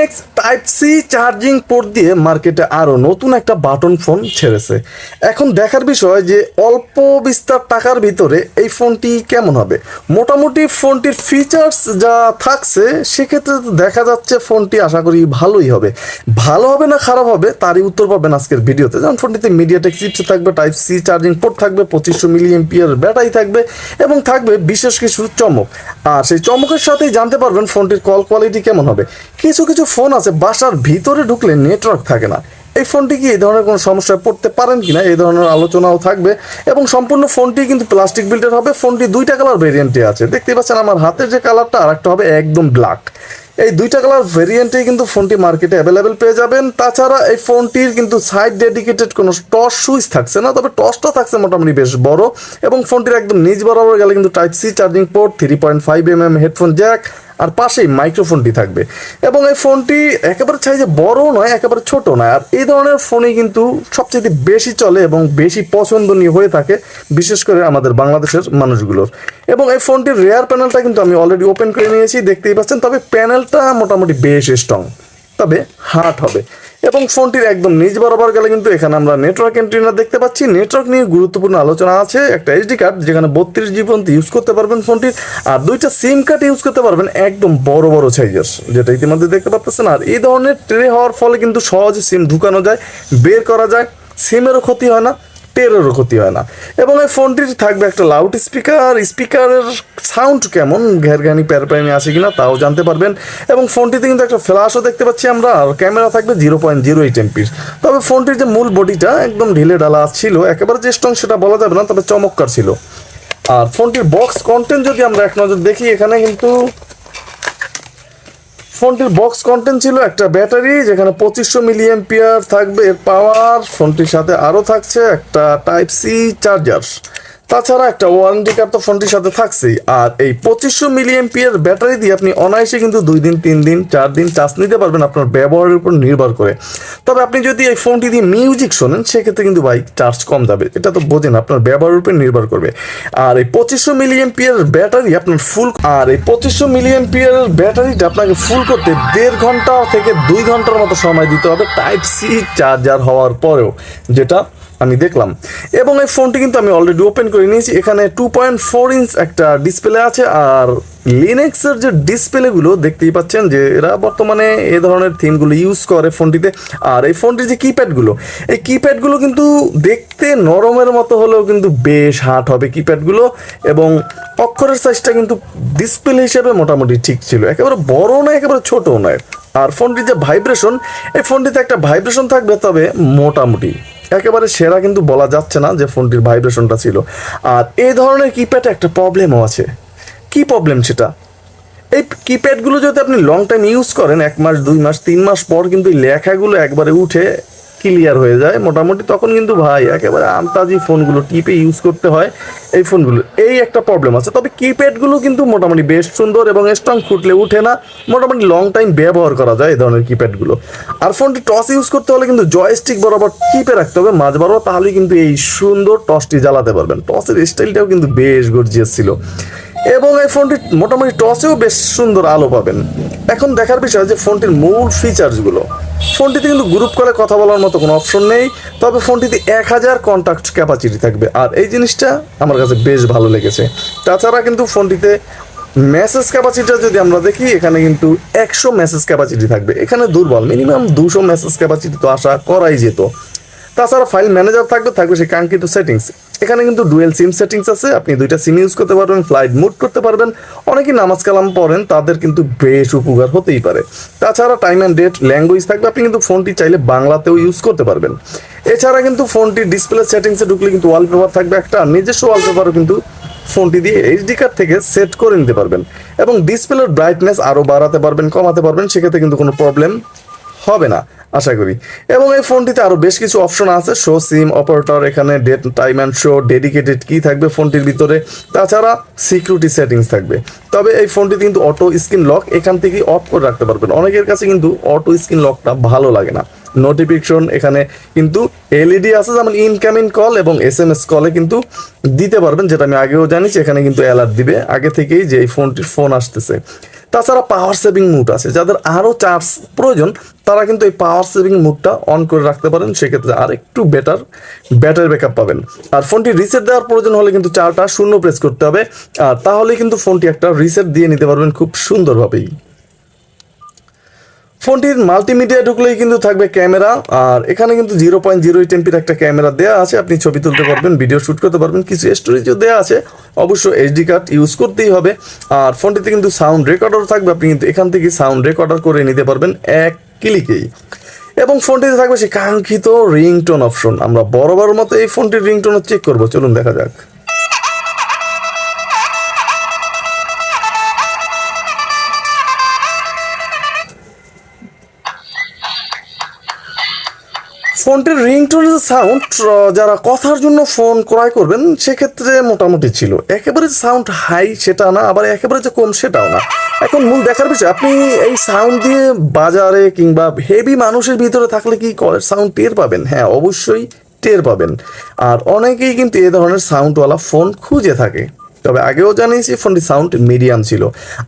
অবশেষে Linnex type C charging port দিয়ে মার্কেটে আরও নতুন একটা বাটন ফোন ছেড়েছে। এখন দেখার বিষয় যে অল্প বিস্তার টাকার ভিতরে এই ফোনটি কেমন হবে? মোটামুটি ফোনটির ফিচার্স যা থাকছে, সেক্ষেত্রে দেখা যাচ্ছে ফোনটি আশা করি ভালোই হবে। ভালো হবে না খারাপ হবে, তারই উত্তর পাবেন আজকের ভিডিওতে। যেমন ফোনটিতে মিডিয়াটেক চিপস থাকবে টাইপ সি চার্জিং পোর্ট থাকবে, পঁচিশশো মিলি ব্যাটারি থাকবে এবং থাকবে বিশেষ কিছু চমক। আর সেই চমকের সাথেই জানতে পারবেন ফোনটির কল কোয়ালিটি কেমন হবে। কিছু কিছু ফোন আছে বাসার ভিতরে ঢুকলে নেটওয়ার্ক থাকে না। এই ফোনটি কি এই ধরনের কোনো সমস্যায় পড়তে পারেন কিনা? এই ধরনের আলোচনাও থাকবে। এবং সম্পূর্ণ ফোনটি কিন্তু প্লাস্টিক বিল্ডের হবে। ফোনটি দুইটা কালার ভেরিয়েন্টে আছে। দেখতে পাচ্ছেন আমার হাতের যে কালারটা আর একটা হবে একদম ব্ল্যাক এই দুইটা কালার ভেরিয়েন্টেই কিন্তু ফোনটি মার্কেটে অ্যাভেলেবেল পেয়ে যাবেন। তাছাড়া এই ফোনটির কিন্তু সাইড ডেডিকেটেড কোনো টস সুইচ থাকছে না। তবে টসটা থাকছে মোটামুটি বেশ বড়। এবং ফোনটির একদম নিজ বরাবর গেলে কিন্তু type C charging port three point five M M headphone jack আর পাশেই মাইক্রোফোনটি থাকবে। এবং এই ফোনটি একেবারে চাই যে বড় নয়, একেবারে ছোট নয়। আর এই ধরনের ফোনই কিন্তু সবচেয়ে বেশি চলে এবং বেশি পছন্দনীয় হয়ে থাকে, বিশেষ করে আমাদের বাংলাদেশের মানুষগুলোর। এবং এই ফোনটির রেয়ার প্যানেলটা কিন্তু আমি অলরেডি ওপেন করে নিয়েছি, দেখতেই পাচ্ছেন। তবে প্যানেলটা মোটামুটি বেশ স্ট্রং তবে হার্ট হবে। এবং ফোনটির একদম নিজ বরাবর গেলে কিন্তু এখানে আমরা নেটওয়ার্ক এন্ট্রিনার দেখতে পাচ্ছি। নেটওয়ার্ক নিয়ে গুরুত্বপূর্ণ আলোচনা আছে। একটা এইচডি কার্ড যেখানে বত্রিশ জি পর্যন্ত ইউজ করতে পারবেন ফোনটির। আর দুইটা সিম কার্ড ইউজ করতে পারবেন একদম বড় বড় সাইজের যেটা ইতিমধ্যে দেখতে পাচ্ছেন। আর এই ধরনের ট্রে হওয়ার ফলে কিন্তু সহজে সিম ঢুকানো যায়, বের করা যায়। সিমেরও ক্ষতি হয় না। টেরেরও ক্ষতি হয় না। এবং এই ফোনটির থাকবে একটা লাউড স্পিকার স্পিকারের সাউন্ড কেমন ঘেরঘানি প্যারপ্যানি আছে কিনা তাও জানতে পারবেন। এবং ফোনটিতে কিন্তু একটা ফ্ল্যাশও দেখতে পাচ্ছি আমরা, আর ক্যামেরা থাকবে জিরো পয়েন্ট জিরো এইট এমপির তবে ফোনটির যে মূল বডিটা একদম ঢিলে ডালা ছিল, একেবারে যে স্ট্রং সেটা বলা যাবে না, তবে চমৎকার ছিল। আর ফোনটির বক্স কন্টেন্ট যদি আমরা এক নজর দেখি, এখানে কিন্তু ফোনটির বক্স কন্টেন্ট ছিল একটা ব্যাটারি, যেখানে পঁচিশশো মিলি পিয়ার থাকবে, এর পাওয়ার ফোনটির সাথে আরও থাকছে একটা টাইপ সি চার্জার তাছাড়া একটা ওয়ারেন্টি কার্ড তো ফোনটির সাথে থাকছেই। আর এই পঁচিশশো মিলি এম্পিয়ার ব্যাটারি দিয়ে আপনি অনায়াসে কিন্তু দুই দিন, তিন দিন, চার দিন চার্জ নিতে পারবেন আপনার ব্যবহারের উপর নির্ভর করে। তবে আপনি যদি এই ফোনটি দিয়ে মিউজিক শোনেন, সেক্ষেত্রে কিন্তু বাইক চার্জ কম যাবে। এটা তো বোঝেন, আপনার ব্যবহারের উপর নির্ভর করবে। আর এই পঁচিশশো মিলি এম্পিয়ার ব্যাটারি আপনার ফুল আর এই পঁচিশশো মিলি এম্পিয়ার ব্যাটারিটা আপনাকে ফুল করতে দেড় ঘণ্টা থেকে দুই ঘণ্টার মতো সময় দিতে হবে টাইপ সি চার্জার হওয়ার পরেও, যেটা আমি দেখলাম। এবং এই ফোনটি কিন্তু আমি অলরেডি ওপেন করে নিয়েছি। এখানে টু পয়েন্ট ফোর ইঞ্চ একটা ডিসপ্লে আছে আর লিনেক্সের যে ডিসপ্লেগুলো দেখতেই পাচ্ছেন যে এরা বর্তমানে এ ধরনের থিমগুলো ইউজ করে ফোনটিতে। আর এই ফোনটির যে কিপ্যাডগুলো এই কিপ্যাডগুলো কিন্তু দেখতে নরমের মতো হলেও কিন্তু বেশ হার্ড হবে কিপ্যাডগুলো এবং অক্ষরের সাইজটা কিন্তু ডিসপ্লে হিসেবে মোটামুটি ঠিক ছিল। একেবারে বড় নয়, একেবারে ছোটও নয়। আর ফোনটির যে ভাইব্রেশন এই ফোনটিতে একটা ভাইব্রেশন থাকবে তবে মোটামুটি। একেবারে সেরা কিন্তু বলা যাচ্ছে না যে ফোনটির ভাইব্রেশনটা ছিল। আর এই ধরনের কিপ্যাডে একটা প্রবলেমও আছে। কি প্রবলেম সেটা? এই কিপ্যাডগুলো যদি আপনি লং টাইম ইউজ করেন, এক মাস, দুই মাস, তিন মাস পর কিন্তু লেখাগুলো একবারে উঠে ক্লিয়ার হয়ে যায়। মোটামুটি তখন কিন্তু ভাই, একেবারে আমতাজি ফোনগুলো টিপে ইউজ করতে হয়। এই ফোনগুলো, এই একটা প্রবলেম আছে। তবে কিপ্যাডগুলো কিন্তু মোটামুটি বেশ সুন্দর এবং স্ট্রং ফুটলে উঠে না। মোটামুটি লং টাইম ব্যবহার করা যায় এই ধরনের কিপ্যাডগুলো আর ফোনটি টস ইউজ করতে হলে কিন্তু জয়স্টিক বরাবর টিপে রাখতে হবে। মাঝ বরাবর তাহলে কিন্তু এই সুন্দর টসটি জ্বালাতে পারবেন। টসের স্টাইলটাও কিন্তু বেশ গর্জিয়াস ছিল। এবং এই ফোনটি মোটামুটি টসেও বেশ সুন্দর আলো পাবেন। এখন দেখার বিষয় যে ফোনটির মূল ফিচার্সগুলো ফোনটিতে কিন্তু গ্রুপ করে কথা বলার মতো কোনো অপশন নেই, তবে ফোনটিতে এক হাজার কন্ট্যাক্ট ক্যাপাসিটি থাকবে। আর এই জিনিসটা আমার কাছে বেশ ভালো লেগেছে। তাছাড়া কিন্তু ফোনটিতে মেসেজ ক্যাপাসিটিটা যদি আমরা দেখি, এখানে কিন্তু একশো মেসেজ ক্যাপাসিটি থাকবে। এখানে দুর্বল মিনিমাম দুশো মেসেজ ক্যাপাসিটি তো আশা করাই যেত। তাছাড়া ফাইল ম্যানেজার থাকবে থাকবে সেই কাঙ্ক্ষিত সেটিংস এখানে কিন্তু ডুয়েল সিম সেটিংস আছে, আপনি দুইটা সিম ইউজ করতে পারবেন ফ্লাইট মুড করতে পারবেন। অনেকেই নামাজ কালাম পড়েন, তাদের কিন্তু বেশ উপকার হতেই পারে। তাছাড়া টাইম অ্যান্ড ডেট ল্যাঙ্গুয়েজ থাকবে, আপনি কিন্তু ফোনটি চাইলে বাংলাতেও ইউজ করতে পারবেন। এছাড়া কিন্তু ফোনটির ডিসপ্লে সেটিংসে ঢুকলে কিন্তু ওয়ালপেপার থাকবে একটা, নিজস্ব ওয়ালপেপারও কিন্তু ফোনটি দিয়ে এইচডি কার্ড থেকে সেট করে নিতে পারবেন। এবং ডিসপ্লের ব্রাইটনেস আরও বাড়াতে পারবেন, কমাতে পারবেন, সেক্ষেত্রে কিন্তু কোনো প্রবলেম হবে না, আশা করি। এবং এই ফোনটিতে আরও বেশ কিছু অপশন আছে শো সিম অপারেটর এখানে date time and show dedicated কি থাকবে ফোনটির ভিতরে, তাছাড়া সিকিউরিটি সেটিংস থাকবে। তবে এই ফোনটিতে কিন্তু অটো স্ক্রিন লক এখান থেকেই অফ করে রাখতে পারবেন। অনেকের কাছে কিন্তু অটো স্ক্রিন লকটা ভালো লাগে না। নোটিফিকেশন এখানে কিন্তু এলইডি আছে, যেমন ইনকামিং কল এবং এস এম এস কলে কিন্তু দিতে পারবেন, যেটা আমি আগেও জানিস এখানে কিন্তু অ্যালার্ট দিবে। আগে থেকেই যে এই ফোনটির ফোন আসতেছে। তাছাড়া পাওয়ার সেভিং মুড আছে। যাদের আরও চার্জ প্রয়োজন, তারা কিন্তু এই পাওয়ার সেভিং মুডটা অন করে রাখতে পারেন। সেক্ষেত্রে আর একটু বেটার ব্যাটারি ব্যাকআপ পাবেন। আর ফোনটি রিসেট দেওয়ার প্রয়োজন হলে কিন্তু চারটা শূন্য প্রেস করতে হবে। আর তাহলে কিন্তু ফোনটি একটা রিসেট দিয়ে নিতে পারবেন খুব সুন্দরভাবেই। ফোনটির মাল্টিমিডিয়া ঢুকলেই কিন্তু থাকবে ক্যামেরা, আর এখানে কিন্তু জিরো পয়েন্ট জিরো এইট এমপির একটা ক্যামেরা দেওয়া আছে। আপনি ছবি তুলতে পারবেন, ভিডিও শ্যুট করতে পারবেন, কিছু স্টোরেজও দেওয়া আছে। অবশ্য এইচডি কার্ড ইউজ করতেই হবে। আর ফোনটিতে কিন্তু সাউন্ড রেকর্ডার থাকবে, আপনি কিন্তু এখান থেকে সাউন্ড রেকর্ডার করে নিতে পারবেন এক ক্লিকেই। এবং ফোনটিতে থাকবে সে কাঙ্ক্ষিত রিংটোন অপশন। আমরা বরাবর মতো এই ফোনটির রিংটোনও চেক করব। চলুন দেখা যাক। ফোনটির রিংটোনের সাউন্ড যারা কথার জন্য ফোন ক্রয় করবেন, সেক্ষেত্রে মোটামুটি ছিল। একেবারে সাউন্ড হাই সেটা না, আবার একেবারে যে কম সেটাও না। এখন মূল দেখার বিষয়, আপনি এই সাউন্ড দিয়ে বাজারে কিংবা হেভি মানুষের ভিতরে থাকলে কি কলের সাউন্ড টের পাবেন? হ্যাঁ অবশ্যই টের পাবেন। আর অনেকেই কিন্তু এ ধরনের সাউন্ডওয়ালা ফোন খুঁজে থাকে। তবে আগেও জানিয়েছি ফোনটি সাউন্ড মিডিয়াম ছিল।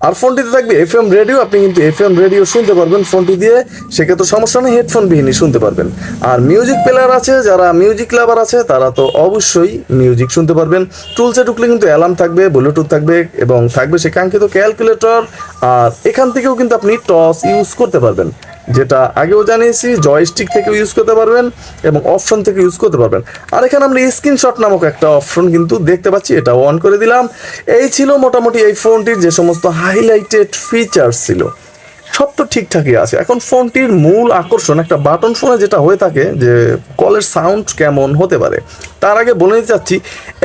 আর ফোনটিতে থাকবে এফ এম রেডিও আপনি কিন্তু এফ এম রেডিও শুনতে পারবেন ফোনটি দিয়ে। সেক্ষেত্রে সমস্যা নেই হেডফোন বিহীনই শুনতে পারবেন। আর মিউজিক প্লেয়ার আছে, যারা মিউজিক লাভার আছে, তারা তো অবশ্যই মিউজিক শুনতে পারবেন। টুলসে ঢুকলে কিন্তু অ্যালার্ম থাকবে ব্লুটুথ থাকবে, এবং থাকবে সে কাঙ্ক্ষিত ক্যালকুলেটর আর এখান থেকেও কিন্তু আপনি টস ইউজ করতে পারবেন। যেটা আগেও জানিয়েছি জয়স্টিক থেকে ইউজ করতে পারবেন এবং অপশন থেকে ইউজ করতে পারবেন। আর এখানে আমরা স্ক্রিনশট নামক একটা অপশন কিন্তু দেখতে পাচ্ছি এটা অন করে দিলাম। এই ছিল মোটামুটি এই ফোনটির যে সমস্ত হাইলাইটেড ফিচার্স ছিল। সব তো ঠিকঠাকই আছে। এখন ফোনটির মূল আকর্ষণ, একটা বাটন ফোনে যেটা হয়ে থাকে যে কলের সাউন্ড কেমন হতে পারে। তার আগে বলে নিতে চাচ্ছি,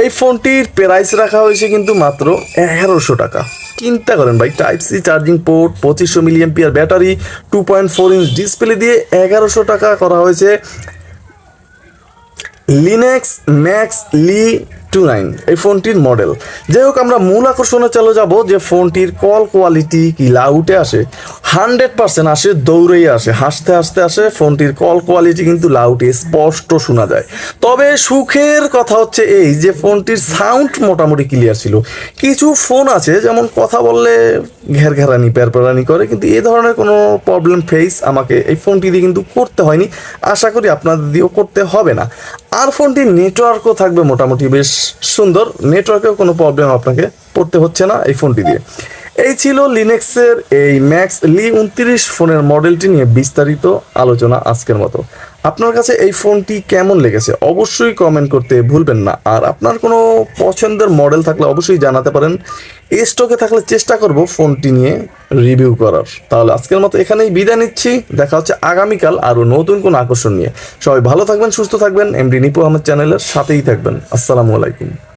এই ফোনটির প্রাইস রাখা হয়েছে কিন্তু মাত্র এগারোশো টাকা। চিন্তা করেন ভাই টাইপ সি চার্জিং পোর্ট পঁচিশশো milliampere battery two point four inch display দিয়ে এগারোশো টাকা করা হয়েছে। Linnex Max Li two nine এই ফোনটির মডেল যাই হোক, আমরা মূল আকর্ষণে চলে যাব যে ফোনটির কল কোয়ালিটি কি লাউটে আসে। হান্ড্রেড পার্সেন্ট আসে, দৌড়েই আসে। হাসতে হাসতে আসে, ফোনটির কল কোয়ালিটি কিন্তু লাউটে স্পষ্ট শোনা যায়। তবে সুখের কথা হচ্ছে এই যে ফোনটির সাউন্ড মোটামুটি ক্লিয়ার ছিল। কিছু ফোন আছে, যেমন কথা বললে ঘের ঘেরানি প্যারপ্যারানি করে, কিন্তু এ ধরনের কোনো প্রবলেম ফেস আমাকে এই ফোনটি দিয়ে কিন্তু করতে হয়নি। আশা করি আপনাদের দিয়েও করতে হবে না। আর ফোনটির নেটওয়ার্কও থাকবে মোটামুটি বেশ সুন্দর। নেটওয়ার্কেও কোনো প্রবলেম আপনাকে পড়তে হচ্ছে না এই ফোনটি দিয়ে। এই ছিল লিনেক্সের এই ম্যাক্স লি উনত্রিশ ফোনের মডেলটি নিয়ে বিস্তারিত আলোচনা আজকের মতো। আপনার কাছে এই ফোনটি কেমন লেগেছে? অবশ্যই কমেন্ট করতে ভুলবেন না। আর আপনার কোনো পছন্দের মডেল থাকলে অবশ্যই জানাতে পারেন। স্টকে থাকলে চেষ্টা করব ফোনটি নিয়ে রিভিউ করার। তাহলে আজকের মতো এখানেই বিদায় নিচ্ছি। দেখা হচ্ছে আগামীকাল আরও নতুন কোনো আকর্ষণ নিয়ে। সবাই ভালো থাকবেন, সুস্থ থাকবেন। এমডি নিপু আহমেদ চ্যানেলের সাথেই থাকবেন। আসসালামু আলাইকুম।